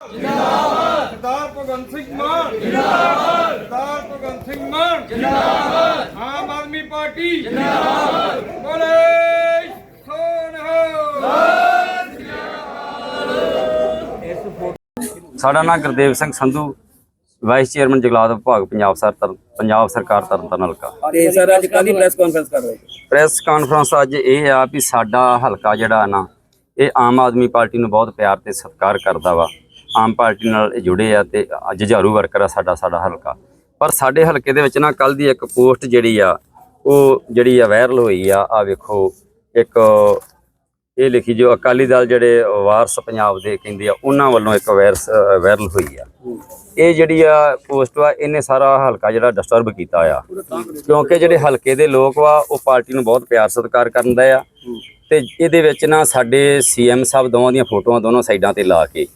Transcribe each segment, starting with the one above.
ਜਿੰਦਾਬਾਦ। ਸਰਦਾਰ ਭਗਵੰਤ ਸਿੰਘ ਮਾਨ। ਜਿੰਦਾਬਾਦ। ਸਰਦਾਰ ਭਗਵੰਤ ਸਿੰਘ ਮਾਨ। ਜਿੰਦਾਬਾਦ। ਆਮ ਆਦਮੀ ਪਾਰਟੀ। ਜਿੰਦਾਬਾਦ। ਬੋਲੇ ਸੋਨਹਾ ਸਾਡਾ ਨਾਮ ਗੁਰਦੇਵ ਸਿੰਘ ਸੰਧੂ ਵਾਈਸ ਚੇਅਰਮੈਨ ਜਗਲਾਤ ਵਿਭਾਗ ਪੰਜਾਬ ਸਰ ਪੰਜਾਬ ਸਰਕਾਰ ਤਰਨਤਾਰਨ ਹਲਕਾ। ਤੇ ਸਰ ਅੱਜ ਕਾਹਦੀ ਪ੍ਰੈਸ ਕਾਨਫਰੰਸ ਕਰ ਰਹੇ ਹੋ। ਪ੍ਰੈਸ ਕਾਨਫਰੰਸ ਅੱਜ ਇਹ ਆ ਵੀ ਸਾਡਾ ਹਲਕਾ ਜਿਹੜਾ ਨਾ ਇਹ ਆਮ ਆਦਮੀ ਪਾਰਟੀ ਨੂੰ ਬਹੁਤ ਪਿਆਰ ਤੇ ਸਤਿਕਾਰ ਕਰਦਾ ਵਾ। ਆਮ ਪਾਰਟੀ ਨਾਲ ਇਹ ਜੁੜੇ ਆ ਤੇ ਜੁਝਾਰੂ ਵਰਕਰ ਆ ਸਾਡਾ ਸਾਡਾ ਹਲਕਾ। ਪਰ ਸਾਡੇ ਹਲਕੇ ਦੇ ਵਿੱਚ ਨਾ ਕੱਲ ਦੀ ਇੱਕ ਪੋਸਟ ਜਿਹੜੀ ਆ, ਉਹ ਜਿਹੜੀ ਆ ਵਾਇਰਲ ਹੋਈ ਆ ਆ ਵੇਖੋ, ਇੱਕ ਇਹ ਲਿਖੀ ਜੋ ਅਕਾਲੀ ਦਲ ਜਿਹੜੇ ਵਾਰਸ ਪੰਜਾਬ ਦੇ ਕਹਿੰਦੇ ਆ, ਉਹਨਾਂ ਵੱਲੋਂ ਇੱਕ ਵਾਇਰਸ ਵਾਇਰਲ ਹੋਈ ਆ। ਇਹ ਜਿਹੜੀ ਆ ਪੋਸਟ ਵਾ, ਇਹਨੇ ਸਾਰਾ ਹਲਕਾ ਜਿਹੜਾ ਡਿਸਟਰਬ ਕੀਤਾ ਆ। ਕਿਉਂਕਿ ਜਿਹੜੇ ਹਲਕੇ ਦੇ ਲੋਕ ਵਾ, ਉਹ ਪਾਰਟੀ ਨੂੰ ਬਹੁਤ ਪਿਆਰ ਸਤਿਕਾਰ ਕਰਦਾ ਆ। ਤੇ ਇਹਦੇ ਵਿੱਚ ਨਾ ਸਾਡੇ ਸੀਐਮ ਸਾਹਿਬ ਦੋਵਾਂ ਦੀਆਂ ਫੋਟੋਆਂ ਦੋਨੋਂ ਸਾਈਡਾਂ ਤੇ ਲਾ ਕੇ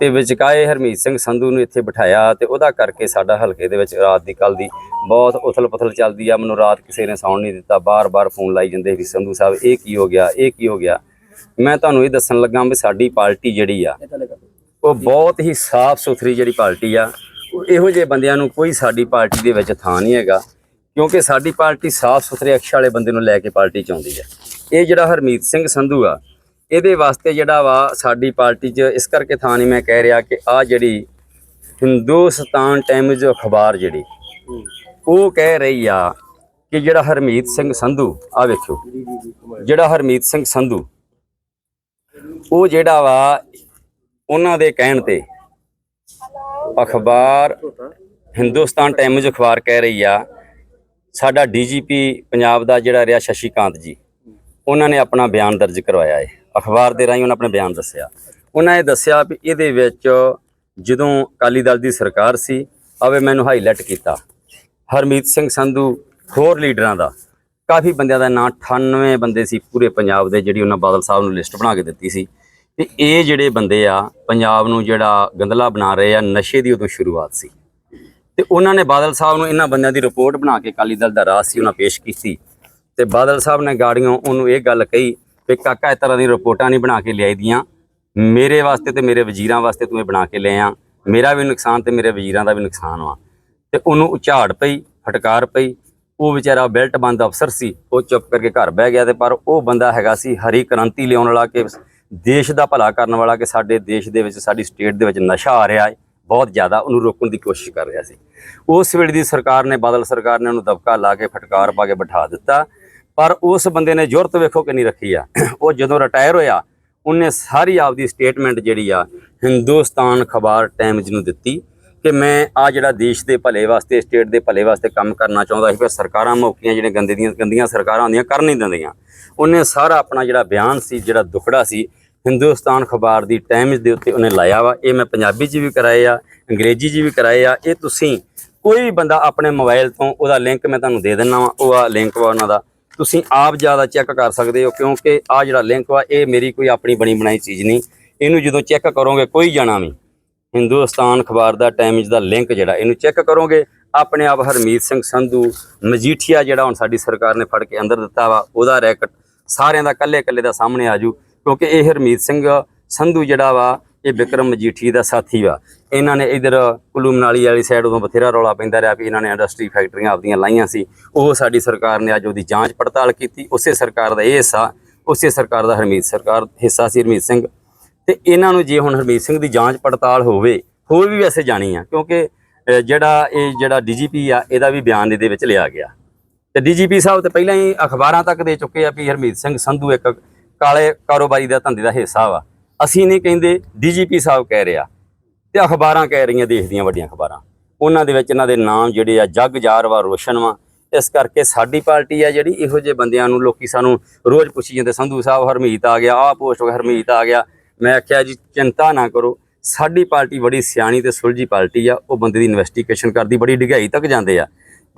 ਤੇ ਵਿਚਕਾਏ ਹਰਮੀਤ ਸਿੰਘ ਸੰਧੂ ਨੂੰ ਇੱਥੇ ਬਿਠਾਇਆ ਤੇ ਉਹਦਾ ਕਰਕੇ ਸਾਡਾ ਹਲਕੇ ਦੇ ਵਿੱਚ ਰਾਤ ਦੀ ਕੱਲ ਦੀ ਬਹੁਤ ਉਥਲ-ਪੁਥਲ ਚੱਲਦੀ ਆ। ਮੈਨੂੰ ਰਾਤ ਕਿਸੇ ਨੇ ਸੌਣ ਨਹੀਂ ਦਿੱਤਾ। ਬਾਰ-ਬਾਰ ਫੋਨ ਲਾਈ ਜਾਂਦੇ ਵੀ ਸੰਧੂ ਸਾਹਿਬ, ਇਹ ਕੀ ਹੋ ਗਿਆ, ਇਹ ਕੀ ਹੋ ਗਿਆ? ਮੈਂ ਤੁਹਾਨੂੰ ਇਹ ਦੱਸਣ ਲੱਗਾ ਵੀ ਸਾਡੀ ਪਾਰਟੀ ਜਿਹੜੀ ਆ, ਉਹ ਬਹੁਤ ਹੀ ਸਾਫ਼ ਸੁਥਰੀ ਜਿਹੜੀ ਪਾਰਟੀ ਆ, ਉਹ ਇਹੋ ਜਿਹੇ ਬੰਦਿਆਂ ਨੂੰ ਕੋਈ ਸਾਡੀ ਪਾਰਟੀ ਦੇ ਵਿੱਚ ਥਾਂ ਨਹੀਂ ਹੈਗਾ, ਕਿਉਂਕਿ ਸਾਡੀ ਪਾਰਟੀ ਸਾਫ਼ ਸੁਥਰੇ ਅਕਸ਼ ਵਾਲੇ ਬੰਦੇ ਨੂੰ ਲੈ ਕੇ ਪਾਰਟੀ ਚ ਆਉਂਦੀ ਹੈ ਇਹ ਜਿਹੜਾ ਹਰਮੀਤ ਸਿੰਘ ਸੰਧੂ ਆ ਇਹਦੇ ਵਾਸਤੇ ਜਿਹੜਾ ਵਾ ਸਾਡੀ ਪਾਰਟੀ 'ਚ ਇਸ ਕਰਕੇ ਥਾਂ ਨਹੀਂ ਮੈਂ ਕਹਿ ਰਿਹਾ ਕਿ ਆ ਜਿਹੜੀ ਹਿੰਦੁਸਤਾਨ ਟਾਈਮਜ਼ ਅਖਬਾਰ ਜਿਹੜੀ, ਉਹ ਕਹਿ ਰਹੀ ਆ ਕਿ ਜਿਹੜਾ ਹਰਮੀਤ ਸਿੰਘ ਸੰਧੂ ਆ ਵੇਖੋ ਜਿਹੜਾ ਹਰਮੀਤ ਸਿੰਘ ਸੰਧੂ, ਉਹ ਜਿਹੜਾ ਵਾ ਉਹਨਾਂ ਦੇ ਕਹਿਣ ਤੇ ਅਖਬਾਰ ਹਿੰਦੁਸਤਾਨ ਟਾਈਮਜ਼ ਅਖਬਾਰ ਕਹਿ ਰਹੀ ਆ, ਸਾਡਾ ਡੀਜੀਪੀ ਪੰਜਾਬ ਦਾ ਜਿਹੜਾ ਰਿਹਾ ਸ਼ਸ਼ੀਕਾਂਤ ਜੀ, ਉਹਨਾਂ ਨੇ ਆਪਣਾ ਬਿਆਨ ਦਰਜ ਕਰਵਾਇਆ ਹੈ ਅਖਬਾਰ ਦੇ ਰਾਹੀਂ ਉਹਨਾਂ ਆਪਣੇ ਬਿਆਨ ਦੱਸਿਆ। ਉਹਨਾਂ ਇਹ ਦੱਸਿਆ ਵੀ ਇਹਦੇ ਵਿੱਚ ਜਦੋਂ ਅਕਾਲੀ ਦਲ ਦੀ ਸਰਕਾਰ ਸੀ ਆਵੇ ਮੈਨੂੰ ਹਾਈਲਾਈਟ ਕੀਤਾ। ਹਰਮੀਤ ਸਿੰਘ ਸੰਧੂ ਹੋਰ ਲੀਡਰਾਂ ਦਾ। ਕਾਫੀ ਬੰਦਿਆਂ ਦਾ ਨਾਂ 98 ਬੰਦੇ ਸੀ ਪੂਰੇ ਪੰਜਾਬ ਦੇ ਜਿਹੜੀ ਉਹਨਾਂ ਬਾਦਲ ਸਾਹਿਬ ਨੂੰ ਲਿਸਟ ਬਣਾ ਕੇ ਦਿੱਤੀ ਸੀ। ਤੇ ਇਹ ਜਿਹੜੇ ਬੰਦੇ ਆ, ਪੰਜਾਬ ਨੂੰ ਜਿਹੜਾ ਗੰਦਲਾ ਬਣਾ ਰਹੇ ਆ, ਨਸ਼ੇ ਦੀ ਉਦੋਂ ਸ਼ੁਰੂਆਤ ਸੀ। ਤੇ ਉਹਨਾਂ ਨੇ ਬਾਦਲ ਸਾਹਿਬ ਨੂੰ ਇਹਨਾਂ ਬੰਦਿਆਂ ਦੀ ਰਿਪੋਰਟ ਬਣਾ ਕੇ ਅਕਾਲੀ ਦਲ ਦਾ ਰਾਜ ਸੀ, ਉਹਨਾਂ ਪੇਸ਼ ਕੀਤੀ। ਤੇ ਬਾਦਲ ਸਾਹਿਬ ਨੇ ਗਾੜੀਆਂ, ਉਹਨੂੰ ਇਹ ਗੱਲ ਕਹੀ ਕਿ ਕਾਕਾ ਇਸ ਤਰ੍ਹਾਂ ਦੀ ਰਿਪੋਰਟਾਂ ਨਹੀਂ ਬਣਾ ਕੇ ਲਿਆਈ ਦੀਆਂ ਮੇਰੇ ਵਾਸਤੇ ਤੇ ਮੇਰੇ ਵਜ਼ੀਰਾਂ ਵਾਸਤੇ ਤੂੰ ਇਹ ਬਣਾ ਕੇ ਲਿਆ ਮੇਰਾ ਵੀ ਨੁਕਸਾਨ ਤੇ ਮੇਰੇ ਵਜ਼ੀਰਾਂ ਦਾ ਵੀ ਨੁਕਸਾਨ ਵਾ। ਤੇ ਉਹਨੂੰ ਝਾੜ ਪਈ, ਫਟਕਾਰ ਪਈ। ਉਹ ਵਿਚਾਰਾ ਬੈਲਟ ਬੰਦ ਅਫਸਰ ਸੀ। ਉਹ ਚੁੱਪ ਕਰਕੇ ਘਰ ਬਹਿ ਗਿਆ ਤੇ ਪਰ ਉਹ ਬੰਦਾ ਹੈਗਾ ਸੀ ਹਰੀ ਕ੍ਰਾਂਤੀ ਲਿਆਉਣ ਵਾਲਾ ਕਿ ਦੇਸ਼ ਦਾ ਭਲਾ ਕਰਨ ਵਾਲਾ ਕਿ ਸਾਡੇ ਦੇਸ਼ ਦੇ ਵਿੱਚ, ਸਾਡੀ ਸਟੇਟ ਦੇ ਵਿੱਚ ਨਸ਼ਾ ਆ ਰਿਹਾ ਹੈ। ਬਹੁਤ ਜ਼ਿਆਦਾ ਉਹਨੂੰ ਰੋਕਣ ਦੀ ਕੋਸ਼ਿਸ਼ ਕਰ ਰਿਹਾ ਸੀ। ਉਸ ਵੇਲੇ ਦੀ ਸਰਕਾਰ ਨੇ, ਬਾਦਲ ਸਰਕਾਰ ਨੇ ਉਹਨੂੰ ਦਬਕਾ ਲਾ ਕੇ ਫਟਕਾਰ ਪਾ ਕੇ ਬਿਠਾ ਦਿੱਤਾ। ਪਰ ਉਸ ਬੰਦੇ ਨੇ ਜ਼ੁਰਤ ਵੇਖੋ ਕਿੰਨੀ ਰੱਖੀ ਆ। ਉਹ ਜਦੋਂ ਰਿਟਾਇਰ ਹੋਇਆ, ਉਹਨੇ ਸਾਰੀ ਆਪਦੀ ਸਟੇਟਮੈਂਟ ਜਿਹੜੀ ਆ, ਹਿੰਦੁਸਤਾਨ ਖਬਰ ਟਾਈਮਜ਼ ਨੂੰ ਦਿੱਤੀ ਕਿ ਮੈਂ ਆ ਜਿਹੜਾ ਦੇਸ਼ ਦੇ ਭਲੇ ਵਾਸਤੇ ਸਟੇਟ ਦੇ ਭਲੇ ਵਾਸਤੇ ਕੰਮ ਕਰਨਾ ਚਾਹੁੰਦਾ ਸੀ ਪਰ ਸਰਕਾਰਾਂ ਮੌਕੀਆਂ ਜਿਹੜੇ ਗੰਦੇ ਦੀਆਂ, ਗੰਦੀਆਂ ਸਰਕਾਰਾਂ ਹੁੰਦੀਆਂ, ਕਰ ਨਹੀਂ ਦਿੰਦੀਆਂ। ਉਹਨੇ ਸਾਰਾ ਆਪਣਾ ਜਿਹੜਾ ਬਿਆਨ ਸੀ, ਜਿਹੜਾ ਦੁਖੜਾ ਸੀ, ਹਿੰਦੁਸਤਾਨ ਖਬਰ ਦੀ ਟਾਈਮਜ਼ ਦੇ ਉੱਤੇ ਉਹਨੇ ਲਾਇਆ ਵਾ। ਇਹ ਮੈਂ ਪੰਜਾਬੀ 'ਚ ਵੀ ਕਰਾਏ ਆ, ਅੰਗਰੇਜ਼ੀ 'ਚ ਵੀ ਕਰਾਏ ਆ। ਇਹ ਤੁਸੀਂ ਕੋਈ ਵੀ ਬੰਦਾ ਆਪਣੇ ਮੋਬਾਈਲ ਤੋਂ ਉਹਦਾ ਲਿੰਕ ਮੈਂ ਤੁਹਾਨੂੰ ਦੇ ਦਿੰਦਾ ਵਾ। ਉਹ ਆ ਲਿੰਕ ਵਾ ਉਹਨਾਂ ਦਾ। ਤੁਸੀਂ ਆਪ ਜ਼ਿਆਦਾ ਚੈੱਕ ਕਰ ਸਕਦੇ ਹੋ ਕਿਉਂਕਿ ਆ ਜਿਹੜਾ ਲਿੰਕ ਵਾ, ਇਹ ਮੇਰੀ ਕੋਈ ਆਪਣੀ ਬਣੀ ਬਣਾਈ ਚੀਜ਼ ਨਹੀਂ। ਇਹਨੂੰ ਜਦੋਂ ਚੈੱਕ ਕਰੋਗੇ, ਕੋਈ ਜਾਣਾ ਵੀ ਹਿੰਦੁਸਤਾਨ ਅਖਬਾਰ ਦਾ ਟਾਈਮਜ਼ ਦਾ ਲਿੰਕ ਜਿਹੜਾ, ਇਹਨੂੰ ਚੈੱਕ ਕਰੋਗੇ। ਆਪਣੇ ਆਪ ਹਰਮੀਤ ਸਿੰਘ ਸੰਧੂ, ਮਜੀਠੀਆ ਜਿਹੜਾ ਹੁਣ ਸਾਡੀ ਸਰਕਾਰ ਨੇ ਫੜ ਕੇ ਅੰਦਰ ਦਿੱਤਾ ਵਾ, ਉਹਦਾ ਰੈਕਟ ਸਾਰਿਆਂ ਦਾ ਕੱਲੇ ਕੱਲੇ ਦਾ ਸਾਹਮਣੇ ਆਜੂ ਕਿਉਂਕਿ ਇਹ ਹਰਮੀਤ ਸਿੰਘ ਸੰਧੂ ਜਿਹੜਾ ਵਾ ਇਹ ਵਿਕਰਮ ਮਜੀਠੀ ਦਾ ਸਾਥੀ ਵਾ ਇਹਨਾਂ ਨੇ ਇਧਰ ਕੁੱਲੂ ਮਨਾਲੀ ਵਾਲੀ ਸਾਈਡ ਉਦੋਂ ਬਥੇਰਾ ਰੌਲਾ ਪੈਂਦਾ ਰਿਹਾ ਵੀ ਇਹਨਾਂ ਨੇ ਇੰਡਸਟਰੀ ਫੈਕਟਰੀਆਂ ਆਪਦੀਆਂ ਲਾਈਆਂ ਸੀ। ਉਹ ਸਾਡੀ ਸਰਕਾਰ ਨੇ ਅੱਜ ਉਹਦੀ ਜਾਂਚ ਪੜਤਾਲ ਕੀਤੀ। ਉਸੇ ਸਰਕਾਰ ਦਾ ਇਹ ਹਿੱਸਾ, ਉਸੇ ਸਰਕਾਰ ਦਾ ਹਰਮੀਤ ਸਰਕਾਰ, ਹਿੱਸਾ ਸੀ ਹਰਮੀਤ ਸਿੰਘ। ਤੇ ਇਹਨਾਂ ਨੂੰ ਜੇ ਹੁਣ ਹਰਮੀਤ ਸਿੰਘ ਦੀ ਜਾਂਚ ਪੜਤਾਲ ਹੋਵੇ, ਹੋਰ ਵੀ ਵੈਸੇ ਜਾਣੀ ਆ, ਕਿਉਂਕਿ ਜਿਹੜਾ ਇਹ ਜਿਹੜਾ ਡੀਜੀਪੀ ਆ, ਇਹਦਾ ਵੀ ਬਿਆਨ ਇਹਦੇ ਵਿੱਚ ਲਿਆ ਗਿਆ। ਤੇ ਡੀਜੀਪੀ ਸਾਹਿਬ ਤੇ ਪਹਿਲਾਂ ਹੀ ਅਖਬਾਰਾਂ ਤੱਕ ਦੇ ਚੁੱਕੇ ਆ ਵੀ ਹਰਮੀਤ ਸਿੰਘ ਸੰਧੂ ਇੱਕ ਕਾਲੇ ਕਾਰੋਬਾਰੀ ਦਾ ਧੰਦੇ ਦਾ ਹਿੱਸਾ ਵਾ। ਅਸੀਂ ਨਹੀਂ ਕਹਿੰਦੇ ਡੀਜੀਪੀ ਸਾਹਿਬ ਕਹਿ ਰਿਹਾ ਤੇ ਅਖਬਾਰਾਂ ਕਹਿ ਰਹੀਆਂ ਦੇਸ਼ ਦੀਆਂ ਵੱਡੀਆਂ ਅਖਬਾਰਾਂ। ਉਹਨਾਂ ਦੇ ਵਿੱਚ ਇਹਨਾਂ ਦੇ ਨਾਮ ਜਿਹੜੇ ਆ, ਜਗ ਜਾਰ ਵਾ ਰੋਸ਼ਨ ਵਾ। ਇਸ ਕਰਕੇ ਸਾਡੀ ਪਾਰਟੀ ਆ ਜਿਹੜੀ ਇਹੋ ਜਿਹੇ ਬੰਦਿਆਂ ਨੂੰ ਲੋਕੀ ਸਾਨੂੰ ਰੋਜ਼ ਪੁੱਛੀ ਜਾਂਦੇ, ਸੰਧੂ ਸਾਹਿਬ, ਹਰਮੀਤ ਆ ਗਿਆ, ਆਹ ਪੋਸਟ ਹਰਮੀਤ ਆ ਗਿਆ। ਮੈਂ ਆਖਿਆ ਜੀ, ਚਿੰਤਾ ਨਾ ਕਰੋ, ਸਾਡੀ ਪਾਰਟੀ ਬੜੀ ਸਿਆਣੀ ਤੇ ਸੁਲਝੀ ਪਾਰਟੀ ਆ, ਉਹ ਬੰਦੇ ਦੀ ਇਨਵੈਸਟੀਗੇਸ਼ਨ ਕਰਦੀ, ਬੜੀ ਡਿਗਾਈ ਤੱਕ ਜਾਂਦੇ ਆ।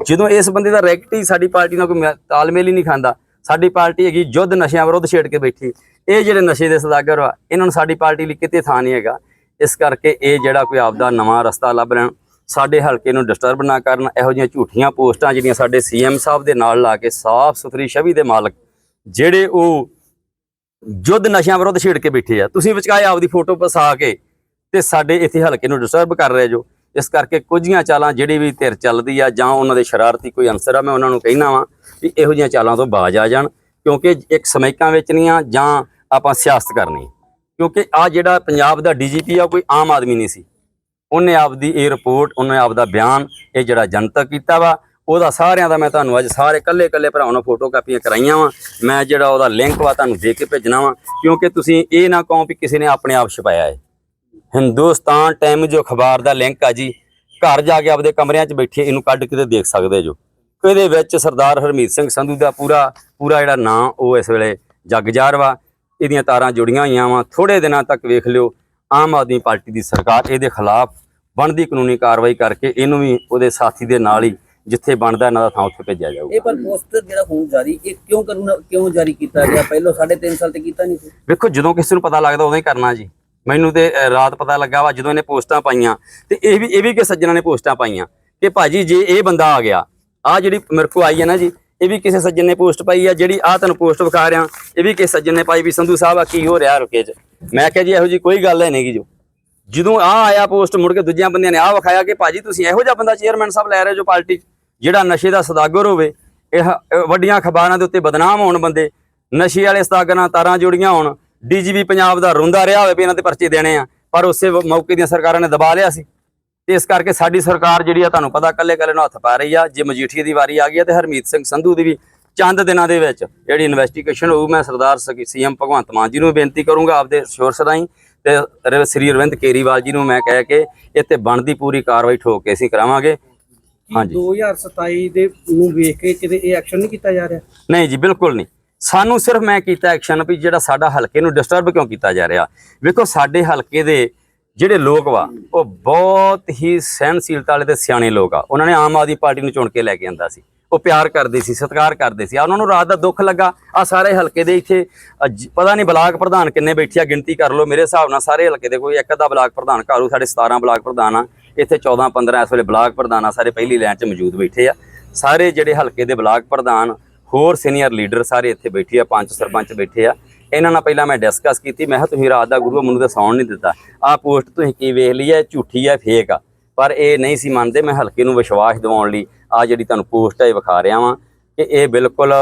ਜਦੋਂ ਇਸ ਬੰਦੇ ਦਾ ਰੈਕਟ ਹੀ ਸਾਡੀ ਪਾਰਟੀ ਨਾਲ ਕੋਈ ਮਿਆ- ਤਾਲਮੇਲ ਹੀ ਨਹੀਂ ਖਾਂਦਾ, ਸਾਡੀ ਪਾਰਟੀ ਹੈਗੀ ਯੁੱਧ ਨਸ਼ਿਆਂ ਵਿਰੁੱਧ ਛੇੜ ਕੇ ਬੈਠੀ। ਇਹ ਜਿਹੜੇ ਨਸ਼ੇ ਦੇ ਸਦਾਗਰ ਆ, ਇਹਨਾਂ ਨੂੰ ਸਾਡੀ ਪਾਰਟੀ ਲਈ ਕਿਤੇ ਥਾਂ ਨਹੀਂ ਹੈਗਾ। ਇਸ ਕਰਕੇ ਇਹ ਜਿਹੜਾ ਕੋਈ ਆਪਦਾ ਨਵਾਂ ਰਸਤਾ ਲੱਭ ਲੈਣ, ਸਾਡੇ ਹਲਕੇ ਨੂੰ ਡਿਸਟਰਬ ਨਾ ਕਰਨ, ਇਹੋ ਜਿਹੀਆਂ ਝੂਠੀਆਂ ਪੋਸਟਾਂ ਜਿਹੜੀਆਂ ਸਾਡੇ ਸੀਐਮ ਸਾਹਿਬ ਦੇ ਨਾਲ ਲਾ ਕੇ ਸਾਫ਼ ਸੁਥਰੀ ਛਵੀ ਦੇ ਮਾਲਕ, ਜਿਹੜੇ ਉਹ ਯੁੱਧ ਨਸ਼ਿਆਂ ਵਿਰੁੱਧ ਛੇੜ ਕੇ ਬੈਠੇ ਆ। ਤੁਸੀਂ ਵਿਚਕਾਏ ਆਪਦੀ ਫੋਟੋ ਪਸਾ ਕੇ ਤੇ ਸਾਡੇ ਇੱਥੇ ਹਲਕੇ ਨੂੰ ਡਿਸਟਰਬ ਕਰ ਰਹੇ ਜੋ। ਇਸ ਕਰਕੇ ਕੁਝੀਆਂ ਚਾਲਾਂ ਜਿਹੜੀ ਵੀ ਧਿਰ ਚੱਲਦੀ ਆ ਜਾਂ ਉਹਨਾਂ ਦੇ ਸ਼ਰਾਰਤੀ ਕੋਈ ਅਨਸਰ ਆ, ਮੈਂ ਉਹਨਾਂ ਨੂੰ ਕਹਿਣਾ ਵਾਂ ਵੀ ਇਹੋ ਜਿਹੀਆਂ ਚਾਲਾਂ ਤੋਂ ਬਾਜ ਆ ਜਾਣ, ਕਿਉਂਕਿ ਇੱਕ ਸਮੈਕਾਂ ਵੇਚਣੀਆਂ ਜਾਂ ਆਪਾਂ ਸਿਆਸਤ ਕਰਨੀ ਕਿਉਂਕਿ ਆ ਜਿਹੜਾ ਪੰਜਾਬ ਦਾ ਡੀਜੀਪੀ ਆ ਕੋਈ ਆਮ ਆਦਮੀ ਨਹੀਂ ਸੀ। ਉਹਨੇ ਆਪਦੀ ਇਹ ਰਿਪੋਰਟ ਉਹਨੇ ਆਪਦਾ ਬਿਆਨ, ਇਹ ਜਿਹੜਾ ਜਨਤਕ ਕੀਤਾ ਵਾ, ਉਹਦਾ ਸਾਰਿਆਂ ਦਾ ਮੈਂ ਤੁਹਾਨੂੰ ਅੱਜ ਸਾਰੇ ਕੱਲੇ ਕੱਲੇ ਭਰਾਵਾਂ ਨੂੰ ਫੋਟੋ ਕਾਪੀਆਂ ਕਰਾਈਆਂ ਵਾ। ਮੈਂ ਜਿਹੜਾ ਉਹਦਾ ਲਿੰਕ ਵਾ ਤੁਹਾਨੂੰ ਦੇ ਕੇ ਭੇਜਣਾ ਵਾ, ਕਿਉਂਕਿ ਤੁਸੀਂ ਇਹ ਨਾ ਕਹੋ ਵੀ ਕਿਸੇ ਨੇ ਆਪਣੇ ਆਪ ਛਪਾਇਆ ਹੈ ਹਿੰਦੁਸਤਾਨ ਟਾਈਮ ਜੋ ਅਖਬਾਰ ਦਾ ਲਿੰਕ ਆ ਜੀ, ਘਰ ਜਾ ਕੇ ਆਪਦੇ ਕਮਰਿਆਂ 'ਚ ਬੈਠੇ ਇਹਨੂੰ ਕੱਢ ਕੇ ਤੇ ਦੇਖ ਸਕਦੇ ਜੋ। ਇਹਦੇ ਵਿੱਚ ਸਰਦਾਰ ਹਰਮੀਤ ਸਿੰਘ ਸੰਧੂ ਦਾ ਪੂਰਾ ਪੂਰਾ ਜਿਹੜਾ ਨਾਂ, ਉਹ ਇਸ ਵੇਲੇ ਜਗਜਾਰ ਵਾ। ਇਹਦੀਆਂ ਤਾਰਾਂ ਜੁੜੀਆਂ ਹੋਈਆਂ ਵਾ। ਥੋੜੇ ਦਿਨਾਂ ਤੱਕ ਵੇਖ ਲਿਓ ਆਮ ਆਦਮੀ ਪਾਰਟੀ ਦੀ ਸਰਕਾਰ ਇਹਦੇ ਖਿਲਾਫ ਬਣਦੀ ਕਾਨੂੰਨੀ ਕਾਰਵਾਈ ਕਰਕੇ ਇਹਨੂੰ ਵੀ ਉਹਦੇ ਸਾਥੀ ਦੇ ਨਾਲ ਹੀ ਜਿੱਥੇ ਬਣਦਾ ਇਹਨਾਂ ਦਾ ਥਾਂ ਉੱਥੇ ਭੇਜਿਆ ਜਾਊਗਾ। ਇਹ ਪਰ ਪੋਸਟਰ ਜਿਹੜਾ ਹੁਣ ਜਾਰੀ ਇਹ ਕਿਉਂ ਕਰਨਾ ਕਿਉਂ ਜਾਰੀ ਕੀਤਾ ਗਿਆ? ਪਹਿਲਾਂ 3.5 ਸਾਲ ਤੇ ਕੀਤਾ ਨਹੀਂ ਸੀ। ਵੇਖੋ ਜਦੋਂ ਕਿਸੇ ਨੂੰ ਪਤਾ ਲੱਗਦਾ ਉਦੋਂ ਹੀ ਕਰਨਾ ਜੀ। ਮੈਨੂੰ ਤੇ ਰਾਤ ਪਤਾ ਲੱਗਾ ਵਾ ਜਦੋਂ ਇਹਨੇ ਪੋਸਟਾਂ ਪਾਈਆਂ। ਤੇ ਇਹ ਵੀ ਇਹ ਵੀ ਕਿ ਸੱਜਣਾ ਨੇ ਪੋਸਟਾਂ ਪਾਈਆਂ ਕਿ ਭਾਜੀ ਜੇ ਇਹ ਬੰਦਾ ਆ ਗਿਆ ਆ ਜਿਹੜੀ ਮੇਰੇ ਕੋ ਆਈ ਹੈ ਨਾ ਜੀ ਇਹ ਵੀ ਕਿਸੇ ਸੱਜਣ ਨੇ ਪੋਸਟ ਪਾਈ ਆ ਜਿਹੜੀ ਆ ਤੁਹਾਨੂੰ ਪੋਸਟ ਵਿਖਾ ਰਿਹਾ ਇਹ ਵੀ ਕਿਸੇ ਸੱਜਣ ਨੇ ਪਾਈ ਵੀ ਸੰਧੂ ਸਾਹਿਬ ਆ ਕੀ ਹੋ ਰਿਹਾ ਰੁਕੇ ਚ? ਮੈਂ ਕਿਹਾ ਜੀ ਇਹੋ ਜੀ ਕੋਈ ਗੱਲ ਹੈ ਨਹੀਂ ਗੀ ਜੋ। ਜਦੋਂ ਆ ਆਇਆ ਪੋਸਟ ਮੁੜ ਕੇ ਦੂਜਿਆਂ ਬੰਦਿਆਂ ਨੇ ਆ ਵਿਖਾਇਆ ਕਿ ਭਾਜੀ ਤੁਸੀਂ ਇਹੋ ਜਿਹਾ ਬੰਦਾ ਚੇਅਰਮੈਨ ਸਾਹਿਬ ਲੈ ਰਹੇ ਜੋ ਪਾਰਟੀ 'ਚ, ਜਿਹੜਾ ਨਸ਼ੇ ਦਾ ਸਦਾਗਰ ਹੋਵੇ ਇਹ ਵੱਡੀਆਂ ਅਖਬਾਰਾਂ ਦੇ ਉੱਤੇ ਬਦਨਾਮ ਹੋਣ ਬੰਦੇ ਨਸ਼ੇ ਵਾਲੇ ਸਦਾਗਰਾਂ ਤਾਰਾਂ ਜੁੜੀਆਂ ਹੋਣ ਡੀਜੀਪੀ ਪੰਜਾਬ ਦਾ ਰੋਂਦਾ ਰਿਹਾ ਹੋਵੇ ਵੀ ਇਹਨਾਂ ਤੇ ਪਰਚੇ ਦੇਣੇ ਆ ਪਰ ਉਸੇ ਮੌਕੇ ਦੀਆਂ ਸਰਕਾਰਾਂ ਨੇ ਦਬਾ ਲਿਆ ਸੀ। ਤੇ ਇਸ ਕਰਕੇ ਸਾਡੀ ਸਰਕਾਰ ਜਿਹੜੀ ਆ ਤੁਹਾਨੂੰ ਪਤਾ ਕੱਲੇ ਕੱਲੇ ਨੂੰ ਹੱਥ ਪਾ ਰਹੀ ਆ। ਜੇ ਮਜੀਠੀਆ ਦੀ ਵਾਰੀ ਆ ਗਈ ਆ ਤੇ ਹਰਮੀਤ ਸਿੰਘ ਸੰਧੂ ਦੀ ਵੀ ਚੰਦ ਦਿਨਾਂ ਦੇ ਵਿੱਚ ਜਿਹੜੀ ਇਨਵੈਸਟੀਗੇਸ਼ਨ ਹੋਊ ਮੈਂ ਸਰਦਾਰ ਸੀਐਮ ਭਗਵੰਤ ਮਾਨ ਜੀ ਨੂੰ ਬੇਨਤੀ ਕਰੂੰਗਾ ਆਪਦੇ ਸ਼ੋਰ ਸਦਾਈ ਤੇ ਸ੍ਰੀ ਅਰਵਿੰਦ ਕੇਰੀਵਾਲ ਜੀ ਨੂੰ ਮੈਂ ਕਹਿ ਕੇ ਇੱਥੇ ਬਣਦੀ ਪੂਰੀ ਕਾਰਵਾਈ ਠੋਕ ਕੇ ਅਸੀਂ ਕਰਾਵਾਂਗੇ। ਹਾਂਜੀ। 2027 ਦੇ ਨੂੰ ਵੇਖ ਕੇ ਕਿਤੇ ਇਹ ਐਕਸ਼ਨ ਨਹੀਂ ਕੀਤਾ ਜਾ ਰਿਹਾ? ਨਹੀਂ ਜੀ ਬਿਲਕੁਲ ਨਹੀਂ। ਸਾਨੂੰ ਸਿਰਫ ਮੈਂ ਕੀਤਾ ਐਕਸ਼ਨ ਵੀ ਜਿਹੜਾ ਸਾਡਾ ਹਲਕੇ ਨੂੰ ਡਿਸਟਰਬ ਕਿਉਂ ਕੀਤਾ ਜਾ ਰਿਹਾ? ਵੇਖੋ ਸਾਡੇ ਹਲਕੇ ਦੇ ਜਿਹੜੇ ਲੋਕ ਵਾ ਉਹ ਬਹੁਤ ਹੀ ਸਹਿਨਸ਼ੀਲਤਾ ਵਾਲੇ ਤੇ ਸਿਆਣੇ ਲੋਕ ਆ। ਉਹਨਾਂ ਨੇ ਆਮ ਆਦਮੀ ਪਾਰਟੀ ਨੂੰ ਚੁਣ ਕੇ ਲੈ ਕੇ ਆਂਦਾ ਸੀ। ਉਹ ਪਿਆਰ ਕਰਦੇ ਸੀ ਸਤਿਕਾਰ ਕਰਦੇ ਸੀ। ਆ ਉਹਨਾਂ ਨੂੰ ਰਾਤ ਦਾ ਦੁੱਖ ਲੱਗਾ। ਆ ਸਾਰੇ ਹਲਕੇ ਦੇ ਇੱਥੇ ਅ, ਪਤਾ ਨਹੀਂ ਬਲਾਕ ਪ੍ਰਧਾਨ ਕਿੰਨੇ ਬੈਠੇ ਆ ਗਿਣਤੀ ਕਰ ਲਓ। ਮੇਰੇ ਹਿਸਾਬ ਨਾਲ ਸਾਰੇ ਹਲਕੇ ਦੇ ਕੋਈ ਇੱਕ ਅੱਧਾ ਬਲਾਕ ਪ੍ਰਧਾਨ ਘਾਰੂ ਸਾਡੇ 17 ਬਲਾਕ ਪ੍ਰਧਾਨ ਆ। ਇੱਥੇ 14 15 ਇਸ ਵੇਲੇ ਬਲਾਕ ਪ੍ਰਧਾਨ ਆ ਸਾਰੇ ਪਹਿਲੀ ਲਾਈਨ 'ਚ ਮੌਜੂਦ ਬੈਠੇ ਆ। ਸਾਰੇ ਜਿਹੜੇ ਹਲਕੇ ਦੇ ਬਲਾਕ ਪ੍ਰਧਾਨ ਹੋਰ ਸੀਨੀਅਰ ਲੀਡਰ ਸਾਰੇ ਇੱਥੇ ਬੈਠੇ ਆ ਪੰਜ ਸਰਪੰਚ ਬੈਠੇ ਆ। ਇਹਨਾਂ ਨਾਲ ਪਹਿਲਾਂ ਮੈਂ ਡਿਸਕਸ ਕੀਤੀ, ਮੈਂ ਕਿਹਾ ਤੁਸੀਂ ਰਾਤ ਦਾ ਗੁਰੂ ਮੈਨੂੰ ਤਾਂ ਸੌਣ ਨਹੀਂ ਦਿੱਤਾ। ਆਹ ਪੋਸਟ ਤੁਸੀਂ ਕੀ ਵੇਖ ਲਈ ਹੈ ਝੂਠੀ ਹੈ ਫੇਕ ਆ। ਪਰ ਇਹ ਨਹੀਂ ਸੀ ਮੰਨਦੇ, ਮੈਂ ਹਲਕੇ ਨੂੰ ਵਿਸ਼ਵਾਸ ਦਿਵਾਉਣ ਲਈ ਆ ਜਿਹੜੀ ਤੁਹਾਨੂੰ ਪੋਸਟ ਹੈ ਇਹ ਵਿਖਾ ਰਿਹਾ ਵਾਂ ਕਿ ਇਹ ਬਿਲਕੁਲ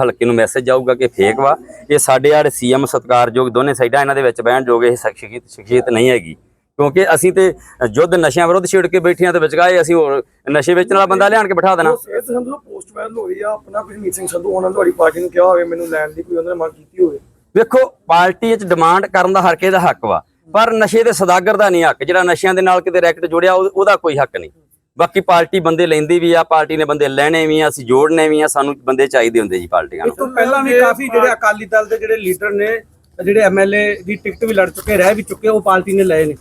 ਹਲਕੇ ਨੂੰ ਮੈਸੇਜ ਜਾਊਗਾ ਕਿ ਫੇਕ ਵਾ। ਇਹ ਸਾਡੇ ਆੜੇ ਸੀਐਮ ਸਤਿਕਾਰਯੋਗ ਦੋਨੇ ਸਾਈਡਾਂ ਇਹਨਾਂ ਦੇ ਵਿੱਚ ਬਹਿਣ ਯੋਗ ਇਹ ਸ਼ਖਸੀਅਤ ਸ਼ਖਸੀਅਤ ਨਹੀਂ ਹੈਗੀ। ਕਿਉਂਕਿ ਅਸੀਂ ਤੇ ਯੁੱਧ ਨਸ਼ਿਆਂ ਵਿਰੁੱਧ ਛਿੜ ਕੇ ਬੈਠੀਆਂ ਹਾਂ ਤੇ ਵਿਚਗਾਏ ਅਸੀਂ ਹੋਰ ਨਸ਼ੇ ਵੇਚਣ ਵਾਲਾ ਬੰਦਾ ਲਿਆਣ ਕੇ ਬਿਠਾ ਦੇਣਾ। ਇਹ ਸੰਧੂ ਪੋਸਟ ਵਾਇਰਲ ਹੋ ਆ, ਆਪਣਾ ਕੋਈ ਹਰਮੀਤ ਸੰਧੂ, ਉਹਨਾਂ ਤੁਹਾਡੀ ਪਾਰਟੀ ਨੂੰ ਕਿਹਾ ਹੋਵੇ, ਮੈਨੂੰ ਲੈਣ ਦੀ ਕੋਈ ਉਹਨਾਂ ਨੇ ਮੰਗ ਕੀਤੀ ਹੋਵੇ। ਵੇਖੋ ਪਾਰਟੀ ਵਿੱਚ ਡਿਮਾਂਡ ਕਰਨ ਦਾ ਹਰ ਕਿਸੇ ਦਾ ਹੱਕ ਵਾ ਪਰ ਨਸ਼ੇ ਦੇ ਸਦਾਗਰ ਦਾ ਨਹੀਂ ਹੱਕ ਜਿਹੜਾ ਨਸ਼ਿਆਂ ਦੇ ਨਾਲ ਕਿਤੇ ਰੈਕਟ ਜੁੜਿਆ ਉਹ- ਉਹਦਾ ਕੋਈ ਹੱਕ ਨਹੀਂ। ਬਾਕੀ ਪਾਰਟੀ ਬੰਦੇ ਲੈਂਦੀ ਵੀ ਆ ਪਾਰਟੀ ਨੇ ਬੰਦੇ ਲੈਣੇ ਵੀ ਆ ਅਸੀਂ ਜੋੜਨੇ ਵੀ ਆ ਸਾਨੂੰ ਬੰਦੇ ਚਾਹੀਦੇ ਹੁੰਦੇ ਜੀ ਪਾਰਟੀਆਂ ਇਸ ਨੂੰ ਤੋਂ ਪਹਿਲਾਂ ਵੀ ਕਾਫੀ ਜਿਹੜੇ ਅਕਾਲੀ ਦਲ ਦੇ ਜਿਹੜੇ ਲੀਡਰ ਨੇ ਜਿਹੜੇ ਐਮਐਲਏ ਦੀ ਟਿਕਟ ਵੀ ਲੜ ਚੁੱਕੇ ਰਹਿ ਵੀ ਚੁੱਕੇ ਉਹ ਪਾਰਟੀ ਨੇ ਲਏ ਨੇ।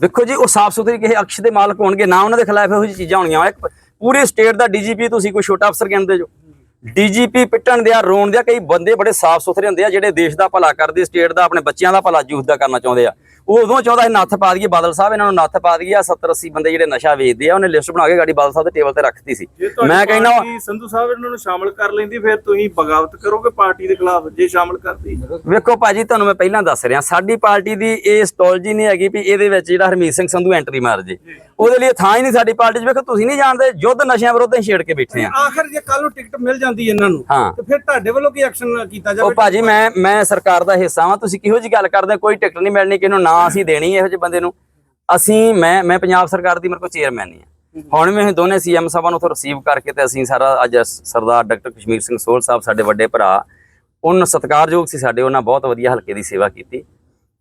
ਵੇਖੋ ਜੀ ਉਹ ਸਾਫ਼ ਸੁਥਰੀ ਕਿਸੇ ਅਕਸ਼ ਦੇ ਮਾਲਕ ਹੋਣਗੇ ਨਾ ਉਹਨਾਂ ਦੇ ਖਿਲਾਫ ਇਹੋ ਜਿਹੀ ਚੀਜ਼ਾਂ ਹੋਣਗੀਆਂ ਇੱਕ ਪੂਰੇ ਸਟੇਟ ਦਾ ਡੀਜੀਪੀ ਤੁਸੀਂ ਕੋਈ ਛੋਟਾ ਅਫਸਰ ਕਹਿੰਦੇ ਜੋ। ਡੀਜੀਪੀ ਪਿੱਟਣ ਦੇ ਆ ਰੋਣ ਦੇ ਆ ਕਈ ਬੰਦੇ ਬੜੇ ਸਾਫ਼ ਸੁਥਰੇ ਹੁੰਦੇ ਆ ਜਿਹੜੇ ਦੇਸ਼ ਦਾ ਭਲਾ ਕਰਦੇ ਸਟੇਟ ਦਾ ਆਪਣੇ ਬੱਚਿਆਂ ਦਾ ਭਲਾ ਯੂਥ ਦਾ ਕਰਨਾ ਚਾਹੁੰਦੇ ਆ। ਉਹ ਉਦੋਂ ਚਾਹੁੰਦਾ ਸੀ ਨੱਥ ਪਾ ਦਈਏ ਬਾਦਲ ਸਾਹਿਬ ਇਹਨਾਂ ਨੂੰ ਨੱਥ ਪਾ ਦਈਏ ਆ 70 80 ਬੰਦੇ ਜਿਹੜੇ ਨਸ਼ਾ ਵੇਚਦੇ ਆ ਉਹਨੇ ਲਿਸਟ ਬਣਾ ਕੇ ਗਾੜੀ ਬਾਦਲ ਸਾਹਿਬ ਦੇ ਟੇਬਲ ਤੇ ਰੱਖਤੀ ਸੀ। ਮੈਂ ਕਹਿੰਦਾ ਸੰਧੂ ਸਾਹਿਬ ਇਹਨਾਂ ਨੂੰ ਸ਼ਾਮਲ ਕਰ ਲੈਂਦੀ ਫਿਰ ਤੁਸੀਂ ਬਗਾਵਤ ਕਰੋਗੇ ਪਾਰਟੀ ਦੇ ਖਿਲਾਫ ਜੇ ਸ਼ਾਮਲ ਕਰਦੀ? ਵੇਖੋ ਭਾਜੀ ਤੁਹਾਨੂੰ ਮੈਂ ਪਹਿਲਾਂ ਦੱਸ ਰਿਹਾ ਸਾਡੀ ਪਾਰਟੀ ਦੀ ਇਹ ਸਟੋਲਜੀ ਨਹੀਂ ਹੈਗੀ ਵੀ ਇਹਦੇ ਵਿੱਚ ਜਿਹੜਾ ਹਰਮੀਤ ਸਿੰਘ ਸੰਧੂ ਐਂਟਰੀ ਮਾਰ ਜੇ। ਉਹਦੇ ਲਈ ਥਾਂ ਹੀ ਨਹੀਂ ਸਾਡੀ ਪਾਰਟੀ 'ਚ। ਵੇਖੋ ਤੁਸੀਂ ਨਹੀਂ ਜਾਣਦੇ ਯੁੱਧ ਨਸ਼ਿਆਂ ਵਿਰੁੱਧ ਅਸੀਂ ਛੇੜ ਕੇ ਬੈਠੇ ਆ ਆਖਰ ਜੇ ਕੱਲ ਨੂੰ ਟਿਕਟ ਮਿਲ ਜਾਂਦੀ ਇਹਨਾਂ ਨੂੰ ਹਾਂ। ਤੇ ਫਿਰ ਤੁਹਾਡੇ ਵੱਲੋਂ ਕੀ ਐਕਸ਼ਨ ਕੀਤਾ ਉਹ ਜਾਵੇ ਭਾਜੀ ਮੈਂ ਮੈਂ ਸਰਕਾਰ ਦਾ ਹਿੱਸਾ ਵਾਂ ਤੁਸੀਂ ਕਿਹੋ ਜੀ ਗੱਲ ਕਰਦੇ ਹੋ? ਕੋਈ ਟਿਕਟ ਨਹੀਂ ਮਿਲਣੀ ਕਿਹਨੂੰ ਨਾ ਅਸੀਂ ਦੇਣੀ ਇਹੋ ਜਿਹੇ ਬੰਦੇ ਨੂੰ। ਅਸੀਂ ਮੈਂ ਮੈਂ ਪੰਜਾਬ ਸਰਕਾਰ ਦੀ ਮੇਰੇ ਕੋਲ ਚੇਅਰਮੈਨ ਨਹੀਂ ਹੁਣ ਵੀ ਅਸੀਂ ਦੋਨੇ ਸੀਐਮ ਸਾਹਿਬਾਂ ਨੂੰ ਉੱਥੋਂ ਰਿਸੀਵ ਕਰਕੇ ਤੇ ਅਸੀਂ ਸਾਰਾ ਅੱਜ ਸਰਦਾਰ ਡਾਕਟਰ ਕਸ਼ਮੀਰ ਸਿੰਘ ਸੋਹਲ ਸਾਹਿਬ ਸਾਡੇ ਵੱਡੇ ਭਰਾ ਉਹਨਾਂ ਸਤਿਕਾਰਯੋਗ ਸੀ ਸਾਡੇ ਉਹਨਾਂ ਬਹੁਤ ਵਧੀਆ ਹਲਕੇ ਦੀ ਸੇਵਾ ਕੀਤੀ।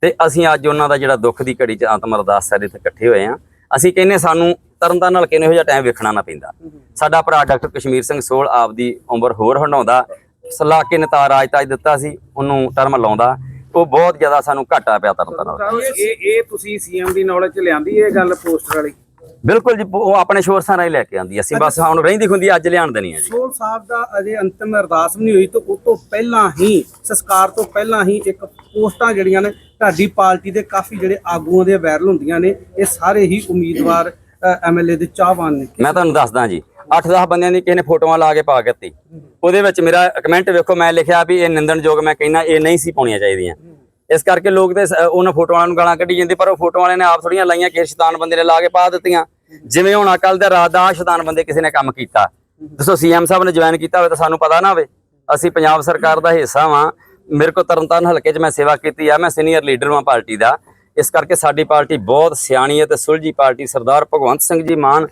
ਤੇ ਅਸੀਂ ਅੱਜ ਉਹਨਾਂ ਦਾ ਜਿਹੜਾ ਦੁੱਖ ਦੀ ਘੜੀ ਚ ਆਤਮ ਅਰਦਾਸ ਸਾਰੇ ਇੱਥੇ ਇਕੱਠੇ ਹੋਏ ਆ ਅਸੀਂ ਕਹਿੰਨੇ ਸਾਨੂੰ ਤਰਨਤਾਰਨ ਹਲਕੇ ਨੂੰ ਇਹੋ ਜਿਹਾ ਟਾਈਮ ਵੇਖਣਾ ਨਾ ਪੈਂਦਾ। ਸਾਡਾ ਭਰਾ ਡਾਕਟਰ ਕਸ਼ਮੀਰ ਸਿੰਘ ਸੋਹਲ ਆਪਦੀ ਉਮਰ ਹੋਰ ਹੰਡਾਉਂਦਾ ਸਲਾਹ ਕੇ ਨਤਾ ਰਾਜ ਤਾਜ ਦਿੱਤਾ ਸੀ ਉਹਨੂੰ ਟਰਮ ਲਾਉਂਦਾ। ਉਹ ਬਹੁਤ ਜ਼ਿਆਦਾ ਸਾਨੂੰ ਘਾਟਾ ਪਿਆ ਤਰਨਤਾਰਨ। ਇਹ ਇਹ ਤੁਸੀਂ ਸੀਐਮ ਦੀ ਨੌਲੇਜ ਚ ਲਿਆਂਦੀ ਇਹ ਗੱਲ ਪੋਸਟਰ ਵਾਲੀ? ਬਿਲਕੁਲ ਜੀ ਉਹ ਆਪਣੇ ਸ਼ੋਰਸਾਂ ਰਾਹੀਂ ਲੈ ਕੇ ਆਂਦੀ ਅਸੀਂ ਬਸ ਹੁਣ ਰਹਿੰਦੀ ਖੁੰਦੀ ਅੱਜ ਲਿਆਣ ਦੇਣੀ ਹੈ ਜੀ। ਸੋਲ ਸਾਹਿਬ ਦਾ ਅਜੇ ਅੰਤਿਮ ਅਰਦਾਸ ਵੀ ਨਹੀਂ ਹੋਈ ਤਾਂ ਉਸ ਤੋਂ ਪਹਿਲਾਂ ਹੀ ਸੰਸਕਾਰ ਤੋਂ ਪਹਿਲਾਂ ਹੀ ਇੱਕ ਪੋਸਟਾਂ ਜਿਹੜੀਆਂ ਨੇ ਤੁਹਾਡੀ ਪਾਰਟੀ ਦੇ ਕਾਫੀ ਜਿਹੜੇ ਆਗੂਆਂ ਦੇ ਵਾਇਰਲ ਹੁੰਦੀਆਂ ਨੇ, ਇਹ ਸਾਰੇ ਹੀ ਉਮੀਦਵਾਰ ਐਮਐਲਏ ਦੇ ਚਾਹਵਾਨ ਨੇ। ਮੈਂ ਤੁਹਾਨੂੰ ਦੱਸਦਾ ਜੀ 8-10 ਬੰਦਿਆਂ ਦੀ ਕਿਸੇ ਨੇ ਫੋਟੋਆਂ ਲਾ ਕੇ ਪਾ ਦਿੱਤੀ। ਉਹਦੇ ਵਿੱਚ ਮੇਰਾ ਕਮੈਂਟ ਵੇਖੋ, ਮੈਂ ਲਿਖਿਆ ਵੀ ਇਹ ਨਿੰਦਣਯੋਗ ਮੈਂ ਕਹਿੰਦਾ, ਇਹ ਨਹੀਂ ਸੀ ਪਾਉਣੀਆਂ ਚਾਹੀਦੀਆਂ। ਇਸ ਕਰਕੇ ਲੋਕ ਤੇ ਉਹਨਾਂ ਫੋਟੋ ਵਾਲਿਆਂ ਨੂੰ ਗਾਲਾਂ ਕੱਢੀ ਜਾਂਦੇ, ਪਰ ਉਹ ਫੋਟੋ ਵਾਲਿਆਂ ਨੇ ਆਪ ਥੋੜੀਆਂ ਲਾਈਆਂ ਕਿ ਸ਼ੈਤਾਨ ਬੰਦੇ ਨੇ ਲਾ ਕੇ ਪਾ ਦਿੱਤੀਆਂ। ਜਿਵੇਂ ਹੁਣ ਕੱਲ ਦੇ ਰਾਤ ਦਾ ਆਹ ਸ਼ੈਤਾਨ ਬੰਦੇ ਕਿਸੇ ਨੇ ਕੰਮ ਕੀਤਾ। ਦੱਸੋ ਸੀਐਮ ਸਾਹਿਬ ਨੇ ਜੁਆਇਨ ਕੀਤਾ ਹੋਵੇ ਤਾਂ ਸਾਨੂੰ ਪਤਾ ਨਾ ਹੋਵੇ। ਅਸੀਂ ਪੰਜਾਬ ਸਰਕਾਰ ਦਾ ਹਿੱਸਾ ਵਾਂ। ਮੇਰੇ ਕੋ ਤਰਨਤਾਰਨ ਹਲਕੇ 'ਚ ਮੈਂ ਸੇਵਾ ਕੀਤੀ ਆ ਮੈਂ ਸੀਨੀਅਰ ਲੀਡਰ ਵਾਂ ਪਾਰਟੀ ਦਾ। ਇਸ ਕਰਕੇ ਸਾਡੀ ਪਾਰਟੀ ਬਹੁਤ ਸਿਆਣੀ ਹੈ ਤੇ ਸੁਲਝੀ ਪਾਰਟੀ ਸਰਦਾਰ ਭਗਵੰਤ ਸਿੰਘ ਜੀ ਮਾਨ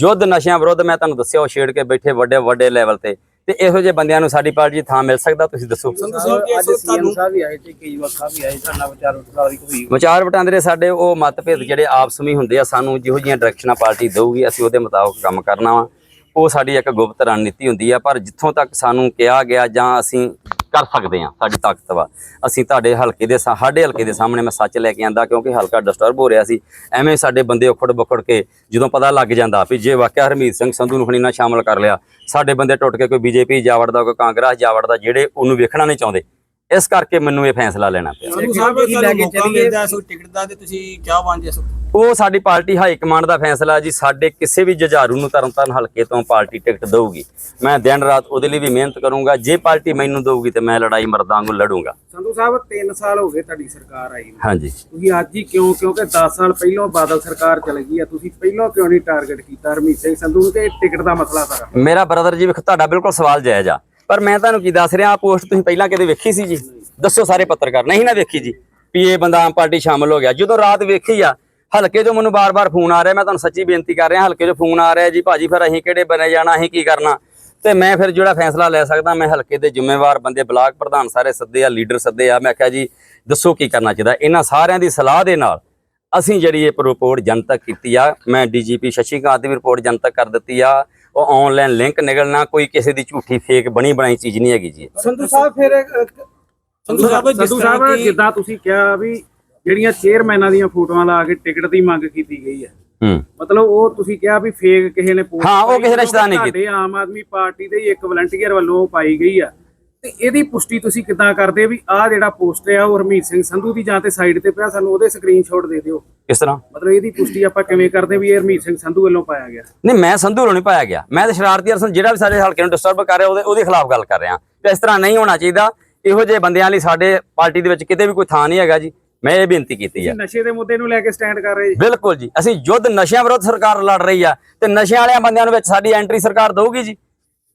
ਯੁੱਧ ਨਸ਼ਿਆਂ ਵਿਰੁੱਧ ਮੈਂ ਤੁਹਾਨੂੰ ਦੱਸਿਆ ਉਹ ਛੇੜ ਕੇ ਬੈਠੇ ਵੱਡੇ ਵੱਡੇ ਲੈਵਲ ਤੇ। ਤੇ ਇਹੋ ਜਿਹੇ ਬੰਦਿਆਂ ਨੂੰ ਸਾਡੀ ਪਾਰਟੀ ਥਾਂ ਮਿਲ ਸਕਦਾ ਤੁਸੀਂ ਦੱਸੋ। ਅੱਜ ਸੀਐਮ ਸਾਹਿਬ ਵੀ ਆਏ ਤੇ ਕੇਜਰੀਵਾਲ ਸਾਹਿਬ ਵੀ ਆਏ ਤੁਹਾਡਾ ਵਿਚਾਰ ਵਟਾਂਦਰੀ ਵਿਚਾਰ ਵਟਾਂਦਰੇ ਸਾਡੇ ਉਹ ਮਤਭੇਦ ਜਿਹੜੇ ਆਪਸ ਵਿੱਚ ਹੁੰਦੇ ਆ ਸਾਨੂੰ ਜਿਹੋ ਜਿਹੀਆਂ ਡਾਇਰੈਕਸ਼ਨਾਂ ਪਾਰਟੀ ਦੇਊਗੀ ਅਸੀਂ ਉਹਦੇ ਮੁਤਾਬਕ ਕੰਮ ਕਰਨਾ ਵਾ। ਉਹ ਸਾਡੀ ਇੱਕ ਗੁਪਤ ਰਣਨੀਤੀ ਹੁੰਦੀ ਆ ਪਰ ਜਿੱਥੋਂ ਤੱਕ ਸਾਨੂੰ ਕਿਹਾ ਗਿਆ ਜਾਂ ਅਸੀਂ ਕਰ ਸਕਦੇ ਆ ਸਾਡੀ ਤਾਕਤ ਵਾ। ਅਸੀਂ ਤੁਹਾਡੇ ਹਲਕੇ ਦੇ ਸਾ- ਸਾਡੇ ਹਲਕੇ ਦੇ ਸਾਹਮਣੇ ਮੈਂ ਸੱਚ ਲੈ ਕੇ ਆਂਦਾ ਕਿਉਂਕਿ ਹਲਕਾ ਡਿਸਟਰਬ ਹੋ ਰਿਹਾ ਸੀ। ਐਵੇਂ ਸਾਡੇ ਬੰਦੇ ਉਖੜ ਬਖੜ ਕੇ ਜਦੋਂ ਪਤਾ ਲੱਗ ਜਾਂਦਾ ਵੀ ਜੇ ਵਾਕਿਆ ਹਰਮੀਤ ਸਿੰਘ ਸੰਧੂ ਨੂੰ ਖਣੀ ਨਾਲ ਸ਼ਾਮਲ ਕਰ ਲਿਆ ਸਾਡੇ ਬੰਦੇ ਟੁੱਟ ਕੇ ਕੋਈ ਬੀਜੇਪੀ ਜਾ ਵੜਦਾ ਕੋਈ ਕਾਂਗਰਸ ਜਾ ਵੜਦਾ ਜਿਹੜੇ ਉਹਨੂੰ ਵੇਖਣਾ ਨਹੀਂ ਚਾਹੁੰਦੇ। ਇਸ ਕਰਕੇ ਮੈਨੂੰ ਇਹ ਫੈਸਲਾ ਲੈਣਾ ਪਿਆ। ਸੰਧੂ ਸਾਹਿਬ ਕੀ ਲੈ ਕੇ ਚੱਲੀਏ। ਸੋ ਟਿਕਟ ਦਾ ਤੇ ਤੁਸੀਂ ਕਿਆ ਵਾਂਝੇ ਸੋ ਉਹ ਸਾਡੀ ਪਾਰਟੀ ਹਾਈ ਕਮਾਂਡ ਦਾ ਫੈਸਲਾ ਜੀ ਸਾਡੇ ਕਿਸੇ ਵੀ ਜੁਝਾਰੂ ਨੂੰ ਤਰਨਤਾਰਨ ਹਲਕੇ ਤੋਂ ਪਾਰਟੀ ਟਿਕਟ ਦੇਊਗੀ। ਮੈਂ ਦਿਨ ਰਾਤ ਉਹਦੇ ਲਈ ਵੀ ਮਿਹਨਤ ਕਰੂੰਗਾ ਜੇ ਪਾਰਟੀ ਮੈਨੂੰ ਦੇਊਗੀ ਤੇ ਮੈਂ ਲੜਾਈ ਮਰਦਾਂ ਨੂੰ ਲੜੂੰਗਾ। ਸੰਧੂ ਸਾਹਿਬ 3 ਸਾਲ ਹੋ ਗਏ ਤੁਹਾਡੀ ਸਰਕਾਰ ਆਈ ਨੂੰ। ਹਾਂਜੀ। ਤੁਸੀਂ ਅੱਜ ਹੀ ਕਿਉਂ ਕਿਉਂਕਿ 10 ਸਾਲ ਪਹਿਲਾਂ ਬਾਦਲ ਸਰਕਾਰ ਚਲ ਗਈ ਆ ਤੁਸੀਂ ਪਹਿਲਾਂ ਕਿਉਂ ਨਹੀਂ ਟਾਰਗੇਟ ਕੀਤਾ ਹਰਮੀਤ ਸਿੰਘ ਸੰਧੂ ਨੂੰ? ਤੇ ਟਿਕਟ ਦਾ ਮਸਲਾ ਸਾਰਾ। ਮੇਰਾ ਬ੍ਰਦਰ ਜੀ ਵੇਖੋ ਤੁਹਾਡਾ ਬਿਲਕੁਲ ਸਵਾਲ ਜਾਇਜ਼ ਆ। ਪਰ ਮੈਂ ਤੁਹਾਨੂੰ ਕੀ ਦੱਸ ਰਿਹਾ ਆ ਪੋਸਟ ਤੁਸੀਂ ਪਹਿਲਾਂ ਕਦੇ ਵੇਖੀ ਸੀ ਜੀ? ਦੱਸੋ ਸਾਰੇ ਪੱਤਰਕਾਰ। ਨਹੀਂ ਨਾ ਵੇਖੀ ਜੀ। ਵੀ ਇਹ ਬੰਦਾ ਆਮ ਪਾਰਟੀ ਸ਼ਾਮਲ ਹੋ ਗਿਆ। ਜਦੋਂ ਰਾਤ ਵੇਖੀ ਆ ਹਲਕੇ 'ਚੋਂ ਮੈਨੂੰ ਬਾਰ-ਬਾਰ ਫੋਨ ਆ ਰਿਹਾ ਮੈਂ ਤੁਹਾਨੂੰ ਸੱਚੀ ਬੇਨਤੀ ਕਰ ਰਿਹਾ ਹਲਕੇ 'ਚੋਂ ਫੋਨ ਆ ਰਿਹਾ ਜੀ ਭਾਜੀ ਫਿਰ ਅਸੀਂ ਕਿਹੜੇ ਬਣੇ ਜਾਣਾ ਅਸੀਂ ਕੀ ਕਰਨਾ? ਤੇ ਮੈਂ ਫਿਰ ਜਿਹੜਾ ਫੈਸਲਾ ਲੈ ਸਕਦਾ ਮੈਂ ਹਲਕੇ ਦੇ ਜ਼ਿੰਮੇਵਾਰ ਬੰਦੇ ਬਲਾਕ ਪ੍ਰਧਾਨ ਸਾਰੇ ਸੱਦੇ ਆ ਲੀਡਰ ਸੱਦੇ ਆ ਮੈਂ ਕਿਹਾ ਜੀ ਦੱਸੋ ਕੀ ਕਰਨਾ ਚਾਹੀਦਾ? ਇਹਨਾਂ ਸਾਰਿਆਂ ਦੀ ਸਲਾਹ ਦੇ ਨਾਲ ਅਸੀਂ ਜਿਹੜੀ ਇਹ ਰਿਪੋਰਟ ਜਨਤਕ ਕੀਤੀ ਆ ਮੈਂ ਡੀਜੀਪੀ ਸ਼ਸ਼ੀਕਾਂਤ ਦੀ ਵੀ ਰਿਪੋਰਟ ਜਨਤਕ ਕਰ ਦਿੱਤੀ ਆ ਉਹ ਆਨਲਾਈਨ ਲਿੰਕ ਨਿਕਲਣਾ ਕੋਈ ਕਿਸੇ ਦੀ ਝੂਠੀ ਫੇਕ ਬਣੀ ਬਣਾਈ ਚੀਜ਼ ਨਹੀਂ ਹੈਗੀ ਜੀ। ਸੰਧੂ ਸਾਹਿਬ ਫਿਰ ਸੰਧੂ ਸਾਹਿਬ ਜਿੱਦਾਂ ਤੁਸੀਂ ਕਿਹਾ ਵੀ ਜਿਹੜੀਆਂ ਚੇਅਰਮੈਨਾਂ ਦੀਆਂ ਫੋਟੋਆਂ ਲਾ ਕੇ ਟਿਕਟ ਦੀ ਮੰਗ ਕੀਤੀ ਗਈ ਹੈ। ਹੂੰ। ਮਤਲਬ ਉਹ ਤੁਸੀਂ ਕਿਹਾ ਵੀ ਫੇਕ ਕਿਸੇ ਨੇ post ਹਾਂ, ਉਹ ਕਿਸੇ ਨੇ ਸ਼ੈਤਾਨੀ ਕੀਤੀ। ਆਮ ਆਦਮੀ ਪਾਰਟੀ ਦੇ ਇੱਕ ਵਲੰਟੀਅਰ ਵੱਲੋਂ ਪਾਈ ਗਈ ਆ। ਤੇ ਇਹਦੀ ਪੁਸ਼ਟੀ ਤੁਸੀਂ ਕਿੱਦਾਂ ਕਰਦੇ ਵੀ ਆਹ ਜਿਹੜਾ ਪੋਸਟਰ ਆ ਉਹ ਹਰਮੀਤ ਸਿੰਘ ਸੰਧੂ ਦੀ ਜਾਂ ਤੇ ਸਾਈਡ ਤੇ ਪਿਆ ਸਾਨੂੰ ਉਹਦੇ ਸਕਰੀਨਸ਼ਾਟ ਦੇ ਦਿਓ। ਕਿਸ ਤਰ੍ਹਾਂ? ਮਤਲਬ ਇਹਦੀ ਪੁਸ਼ਟੀ ਆਪਾਂ ਕਿਵੇਂ ਕਰਦੇ ਵੀ ਇਹ ਹਰਮੀਤ ਸਿੰਘ ਸੰਧੂ ਵੱਲੋਂ ਪਾਇਆ ਗਿਆ? ਨਹੀਂ ਮੈਂ ਸੰਧੂ ਨੂੰ ਨਹੀਂ ਪਾਇਆ ਗਿਆ। ਮੈਂ ਤਾਂ ਸ਼ਰਾਰਤੀ ਅਰਸਨ ਜਿਹੜਾ ਵੀ ਸਾਡੇ ਹਲਕੇ ਨੂੰ ਡਿਸਟਰਬ ਕਰ ਰਿਹਾ ਉਹਦੇ ਉਹਦੇ ਖਿਲਾਫ ਗੱਲ ਕਰ ਰਿਹਾ। ਤੇ ਇਸ ਤਰ੍ਹਾਂ ਨਹੀਂ ਹੋਣਾ ਚਾਹੀਦਾ। ਇਹੋ ਜਿਹੇ ਬੰਦਿਆਂ ਲਈ ਸਾਡੇ ਪਾਰਟੀ ਦੇ ਵਿੱਚ ਕਿਤੇ ਵੀ ਕੋਈ ਥਾਂ ਨਹੀਂ ਹੈਗਾ ਜੀ। ਮੈਂ ਇਹ ਬੇਨਤੀ ਕੀਤੀ ਤੁਸੀਂ ਨਸ਼ੇ ਦੇ ਮੁੱਦੇ ਨੂੰ ਲੈ ਕੇ ਸਟੈਂਡ ਕਰ ਰਹੇ ਜੀ। ਬਿਲਕੁਲ ਜੀ। ਅਸੀਂ ਯੁੱਧ ਨਸ਼ਿਆਂ ਵਿਰੁੱਧ ਸਰਕਾਰ ਲੜ ਰਹੀ ਆ ਤੇ ਨਸ਼ਿਆਂ ਵਾਲਿਆਂ ਬੰਦਿਆਂ ਨੂੰ ਵਿੱਚ ਸਾਡੀ ਐਂਟਰੀ ਸਰਕਾਰ ਦਊਗੀ ਜੀ।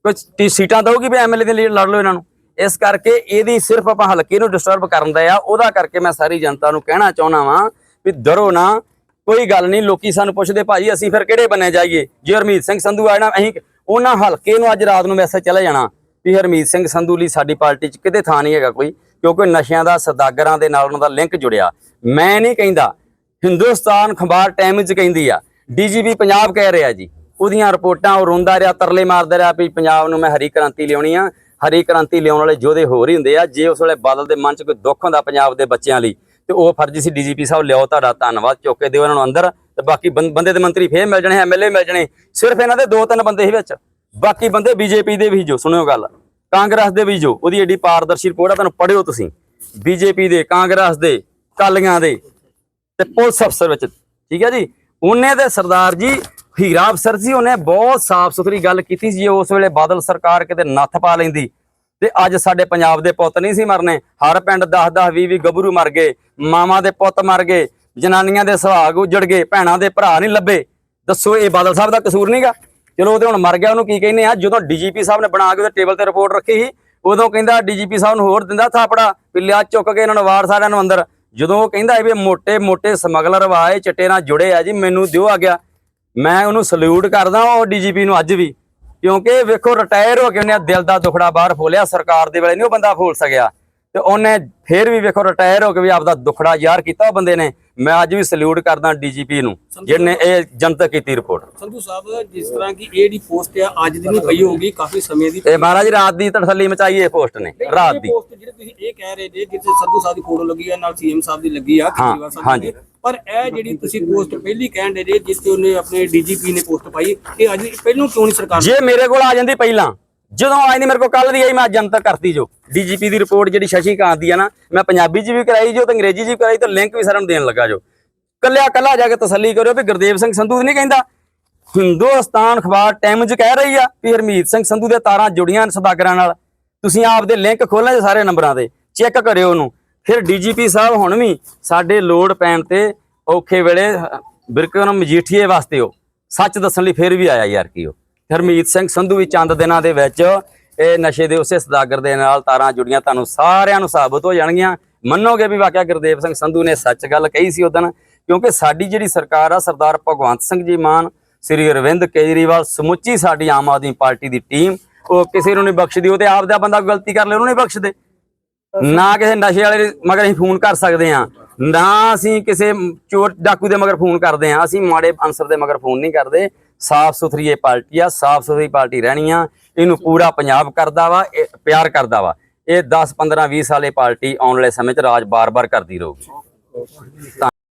ਕੋਈ ਸੀਟਾਂ ਦਊਗੀ ਵੀ ਐਮਐਲਏ ਦੇ ਲਈ ਲੜ ਲਓ ਇਹਨਾਂ ਨੂੰ। ਇਸ ਕਰਕੇ ਇਹਦੀ ਸਿਰਫ ਆਪਾਂ ਹਲਕੇ ਨੂੰ ਡਿਸਟਰਬ ਕਰਨ ਦਾ ਆ। ਉਹਦਾ ਕਰਕੇ ਮੈਂ ਸਾਰੀ ਜਨਤਾ ਨੂੰ ਕਹਿਣਾ ਚਾਹੁੰਦਾ ਵਾਂ ਵੀ ਡਰੋ ਨਾ। ਕੋਈ ਗੱਲ ਨਹੀਂ ਲੋਕੀ ਸਾਨੂੰ ਪੁੱਛਦੇ ਭਾਜੀ ਅਸੀਂ ਫਿਰ ਕਿਹੜੇ ਬੰਨੇ ਜਾਈਏ? ਜੇ ਹਰਮੀਤ ਸਿੰਘ ਸੰਧੂ ਆ ਜਾਣਾ ਅਸੀਂ ਉਹਨਾਂ ਹਲਕੇ ਨੂੰ ਅੱਜ ਰਾਤ ਨੂੰ ਮੈਸੇਜ ਚਲੇ ਜਾਣਾ ਵੀ ਹਰਮੀਤ ਸਿੰਘ ਸੰਧੂ ਲਈ ਸਾਡੀ ਪਾਰਟੀ 'ਚ ਕਿਤੇ ਥਾਂ ਨਹੀਂ ਹੈਗਾ ਕੋਈ। ਕਿਉਂਕਿ ਨਸ਼ਿਆਂ ਦਾ ਸਦਾਗਰਾਂ ਦੇ ਨਾਲ ਉਹਨਾਂ ਦਾ ਲਿੰਕ ਜੁੜਿਆ। ਮੈਂ ਨਹੀਂ ਕਹਿੰਦਾ, ਹਿੰਦੁਸਤਾਨ ਅਖਬਾਰ ਟਾਈਮਜ਼ ਕਹਿੰਦੀ ਆ, ਡੀਜੀਪੀ ਪੰਜਾਬ ਕਹਿ ਰਿਹਾ ਜੀ, ਉਹਦੀਆਂ ਰਿਪੋਰਟਾਂ, ਉਹ ਰੋਂਦਾ ਰਿਹਾ, ਤਰਲੇ ਮਾਰਦਾ ਰਿਹਾ ਵੀ ਪੰਜਾਬ ਨੂੰ ਮੈਂ ਹਰੀ ਕ੍ਰਾਂਤੀ ਲਿਆਉਣੀ ਆ, ਹਰੀ ਕ੍ਰਾਂਤੀ ਲਿਆਉਣ ਵਾਲੇ ਯੋਧੇ ਹੋਰ ਹੀ ਹੁੰਦੇ ਆ, ਜੇ ਉਸ ਵੇਲੇ ਬਾਦਲ ਦੇ ਮਨ 'ਚ ਕੋਈ ਦੁੱਖ ਹੁੰਦਾ ਪੰਜਾਬ ਦੇ ਬੱਚਿਆਂ ਲਈ, ਤੇ ਉਹ ਫਰਜ਼ ਸੀ ਡੀਜੀਪੀ ਸਾਹਿਬ, ਲਿਆਓ ਤੁਹਾਡਾ ਧੰਨਵਾਦ, ਚੁੱਕ ਕੇ ਦਿਓ ਇਹਨਾਂ ਨੂੰ ਅੰਦਰ, ਤੇ ਬਾਕੀ ਬੰ- ਬੰਦੇ ਦੇ ਮੰਤਰੀ ਫੇਰ ਮਿਲ ਜਾਣੇ ਐਮਐਲਏ ਮਿਲ ਜਾਣੇ, ਸਿਰਫ ਇਹਨਾਂ ਦੇ ਦੋ ਤਿੰਨ ਬੰਦੇ ਹੀ ਵਿੱਚ, ਬਾਕੀ ਬੰਦੇ ਬੀਜੇਪੀ ਦੇ ਵੀ ਜੋ, ਸੁਣਿਓ ਗੱਲ। ਕਾਂਗਰਸ ਦੇ ਵੀ ਜੋ, ਉਹਦੀ ਏਡੀ ਪਾਰਦਰਸ਼ੀ ਰਿਪੋਰਟ ਆ, ਤੁਹਾਨੂੰ ਪੜਿਓ ਤੁਸੀਂ। ਬੀਜੇਪੀ ਦੇ, ਕਾਂਗਰਸ ਦੇ, ਕਾਲੀਆਂ ਦੇ ਤੇ ਪੁਲਿਸ ਅਫਸਰ ਵਿੱਚ। ਠੀਕ ਹੈ ਜੀ? ਉਹਨੇ ਤੇ ਸਰਦਾਰ ਜੀ, ਹੀਰਾ ਅਫਸਰ ਸੀ, ਉਹਨੇ ਬਹੁਤ ਸਾਫ਼ ਸੁਥਰੀ ਗੱਲ ਕੀਤੀ ਸੀ, ਜੇ ਉਸ ਵੇਲੇ ਬਾਦਲ ਸਰਕਾਰ ਕਿਤੇ ਨੱਥ ਪਾ ਲੈਂਦੀ। ਤੇ ਅੱਜ ਸਾਡੇ ਪੰਜਾਬ ਦੇ ਪੁੱਤ ਨਹੀਂ ਸੀ ਮਰਨੇ। ਹਰ ਪਿੰਡ 10 10 20 20 ਗੱਭਰੂ ਮਰ ਗਏ, ਮਾਵਾਂ ਦੇ ਪੁੱਤ ਮਰ ਗਏ, ਜਨਾਨੀਆਂ ਦੇ ਸੁਹਾਗ ਉਜੜ ਗਏ, ਭੈਣਾਂ ਦੇ ਭਰਾ ਨਹੀਂ ਲੱਭੇ। ਦੱਸੋ, ਇਹ ਬਾਦਲ ਸਾਹਿਬ ਦਾ ਕਸੂਰ ਨਹੀਂਗਾ ਚਲੋ ਉਹ ਤੇ ਹੁਣ ਮਰ ਗਿਆ, ਉਹਨੂੰ ਕੀ ਕਹਿੰਦੇ ਆ? ਜਦੋਂ ਡੀਜੀਪੀ ਸਾਹਿਬ ਨੇ ਬਣਾ ਕੇ ਉਹਦੇ ਟੇਬਲ ਤੇ ਰਿਪੋਰਟ ਰੱਖੀ ਸੀ, ਉਦੋਂ ਕਹਿੰਦਾ ਡੀਜੀਪੀ ਸਾਹਿਬ ਨੂੰ ਹੋਰ ਦਿੰਦਾ ਥਾਪੜਾ ਵੀ ਲਿਆ ਚੁੱਕ ਕੇ ਇਹਨਾਂ ਨੂੰ ਵਾਰ ਸਾਰਿਆਂ ਨੂੰ ਅੰਦਰ। ਜਦੋਂ ਉਹ ਕਹਿੰਦਾ ਵੀ ਮੋٹے ਮੋٹے ਸਮਗਲਰ ਵਾਏ ਚਿੱਟੇ ਨਾਲ ਜੁੜੇ ਆ ਜੀ, ਮੈਨੂੰ ਦਿਓ ਆ ਗਿਆ। ਮੈਂ ਉਹਨੂੰ ਸਲੂਟ ਕਰਦਾ ਉਹ ਡੀਜੀਪੀ ਨੂੰ ਅੱਜ ਵੀ। ਕਿਉਂਕਿ ਵੇਖੋ ਰਿਟਾਇਰ ਹੋ ਕੇ ਉਹਨੇ ਦਿਲ ਦਾ ਦੁਖੜਾ ਬਾਹਰ ਫੋਲਿਆ, ਸਰਕਾਰ ਦੇ ਵੇਲੇ ਨਹੀਂ ਉਹ ਬੰਦਾ ਫੋਲ ਸਕਿਆ। ਤੇ ਉਹਨੇ ਫੇਰ ਵੀ ਵੇਖੋ ਰਿਟਾਇਰ ਹੋ ਕੇ ਵੀ ਆਪਦਾ ਦੁਖੜਾ ਯਾਰ ਕੀਤਾ ਉਹ ਬੰਦੇ ਨੇ। ਮੈਂ ਅੱਜ ਵੀ ਸਲੂਟ ਕਰਦਾ ਡੀਜੀਪੀ ਨੂੰ ਜਿਹਨੇ ਇਹ ਜਨਤਕ ਕੀਤੀ ਰਿਪੋਰਟ ਸੰਧੂ ਸਾਹਿਬ ਜਿਸ ਤਰ੍ਹਾਂ ਕਿ ਇਹ ਦੀ ਪੋਸਟ ਆ ਅੱਜ ਦੀ ਨਹੀਂ ਪਈ ਹੋਊਗੀ ਕਾਫੀ ਸਮੇਂ ਦੀ ਇਹ ਮਹਾਰਾਜ ਰਾਤ ਦੀ ਤਸੱਲੀ ਮਚਾਈ ਇਹ ਪੋਸਟ ਨੇ ਰਾਤ ਦੀ। ਪੋਸਟ ਜਿਹੜੇ ਤੁਸੀਂ ਇਹ ਕਹਿ ਰਹੇ ਜੇ ਜਿੱਥੇ ਸੰਧੂ ਸਾਹਿਬ ਦੀ ਫੋਟੋ ਲੱਗੀ ਆ ਨਾਲ ਸੀਐਮ ਸਾਹਿਬ ਦੀ ਲੱਗੀ ਆ ਕੇਜਰੀਵਾਲ ਸਾਹਿਬ। ਦੀ ਪਰ ਇਹ ਜਿਹੜੀ ਤੁਸੀਂ ਪੋਸਟ ਪਹਿਲੀ ਕਹਿਣ ਦੇ ਜੇ ਜਿੱਥੇ ਉਹਨੇ ਆਪਣੇ ਡੀਜੀਪੀ ਨੇ ਪੋਸਟ ਪਾਈ ਇਹ ਅੱਜ ਪਹਿਲੋਂ ਕਿਉਂ ਨਹੀਂ ਸਰਕਾਰ ਜੇ ਮੇਰੇ ਕੋਲ ਆ ਜਾਂਦੀ ਪਹਿਲਾਂ ਜਦੋਂ ਆਈ ਨਹੀਂ ਮੇਰੇ ਕੋਲ ਕੱਲ ਦੀ ਆਈ, ਮੈਂ ਅੱਜ ਜਨਤਕ ਕਰਤੀ ਜੋ। ਡੀਜੀਪੀ ਦੀ ਰਿਪੋਰਟ ਜਿਹੜੀ ਸ਼ਸ਼ੀ ਕਾਂਤ ਦੀ ਆ ਨਾ, ਮੈਂ ਪੰਜਾਬੀ 'ਚ ਵੀ ਕਰਾਈ ਜੋ ਤੇ ਅੰਗਰੇਜ਼ੀ 'ਚ ਵੀ ਕਰਾਈ ਤੇ ਲਿੰਕ ਵੀ ਸਾਰਿਆਂ ਨੂੰ ਦੇਣ ਲੱਗਾ ਜੋ। ਕੱਲਿਆ ਕੱਲਾ ਜਾ ਕੇ ਤਸੱਲੀ ਕਰਿਓ ਵੀ ਗੁਰਦੇਵ ਸਿੰਘ ਸੰਧੂ ਨਹੀਂ ਕਹਿੰਦਾ। ਹਿੰਦੁਸਤਾਨ ਅਖਬਾਰ ਟਾਈਮਜ਼ ਕਹਿ ਰਹੀ ਆ ਵੀ ਹਰਮੀਤ ਸਿੰਘ ਸੰਧੂ ਦੇ ਤਾਰਾਂ ਜੁੜੀਆਂ ਨੇ ਸਦਾਗਰਾਂ ਨਾਲ। ਤੁਸੀਂ ਆਪਦੇ ਲਿੰਕ ਖੋਲ੍ਹਾਂ ਜੇ ਸਾਰੇ ਨੰਬਰਾਂ ਦੇ ਚੈੱਕ ਕਰਿਓ ਉਹਨੂੰ। ਫਿਰ ਡੀਜੀਪੀ ਸਾਹਿਬ ਹੁਣ ਵੀ ਸਾਡੇ ਲੋੜ ਪੈਣ ਤੇ ਔਖੇ ਵੇਲੇ ਬਿਰਕਰਮ ਮਜੀਠੀਏ ਵਾਸਤੇ ਉਹ। ਸੱਚ ਦੱਸਣ ਲਈ ਫਿਰ ਵੀ ਆਇਆ ਯਾਰ ਕੀ ਉਹ। ਹਰਮੀਤ ਸਿੰਘ ਸੰਧੂ ਵੀ ਚੰਦ ਦਿਨਾਂ ਦੇ ਵਿੱਚ ਇਹ ਨਸ਼ੇ ਦੇ ਉਸੇ ਸਦਾਗਰ ਦੇ ਨਾਲ ਤਾਰਾਂ ਜੁੜੀਆਂ, ਤੁਹਾਨੂੰ ਸਾਰਿਆਂ ਨੂੰ ਸਾਬਤ ਹੋ ਜਾਣਗੀਆਂ। ਮੰਨੋਗੇ ਵੀ ਵਾਕਿਆ ਗੁਰਦੇਵ ਸਿੰਘ ਸੰਧੂ ਨੇ ਸੱਚ ਗੱਲ ਕਹੀ ਸੀ ਉਦੋਂ, ਕਿਉਂਕਿ ਸਾਡੀ ਜਿਹੜੀ ਸਰਕਾਰ ਆ, ਸਰਦਾਰ ਭਗਵੰਤ ਸਿੰਘ ਜੀ ਮਾਨ, ਸ੍ਰੀ ਅਰਵਿੰਦ ਕੇਜਰੀਵਾਲ ਸਮੁੱਚੀ ਸਾਡੀ ਆਮ ਆਦਮੀ ਪਾਰਟੀ ਦੀ ਟੀਮ, ਉਹ ਕਿਸੇ ਨੂੰ ਨਹੀਂ ਬਖਸ਼ਦੀ, ਉਹ ਤੇ ਆਪ ਦਾ ਬੰਦਾ ਗਲਤੀ ਕਰ ਲੇ, ਉਹਨੂੰ ਨਹੀਂ ਬਖਸ਼ਦੇ। ਨਾ ਕਿਸੇ ਨਸ਼ੇ ਵਾਲੇ ਮਗਰ ਅਸੀਂ ਫੋਨ ਕਰ ਸਕਦੇ ਆ ਨਾ ਅਸੀਂ ਕਿਸੇ ਚੋਰ ਡਾਕੂ ਦੇ ਮਗਰ ਫੋਨ ਕਰਦੇ ਆ ਅਸੀਂ ਮਾੜੇ ਅਨਸਰ ਦੇ ਮਗਰ ਫੋਨ ਨਹੀਂ ਕਰਦੇ। ਸਾਫ਼ ਸੁਥਰੀ ਇਹ ਪਾਰਟੀ ਆ ਸਾਫ਼ ਸੁਥਰੀ ਪਾਰਟੀ ਰਹਿਣੀ ਆ, ਇਹਨੂੰ ਪੂਰਾ ਪੰਜਾਬ ਕਰਦਾ ਵਾ, ਇਹ ਪਿਆਰ ਕਰਦਾ ਵਾ। ਇਹ 10 15 20 ਸਾਲੇ ਪਾਰਟੀ ਆਉਣ ਵਾਲੇ ਸਮੇਂ 'ਚ ਰਾਜ ਬਾਰ-ਬਾਰ ਕਰਦੀ ਰਹੂਗੀ।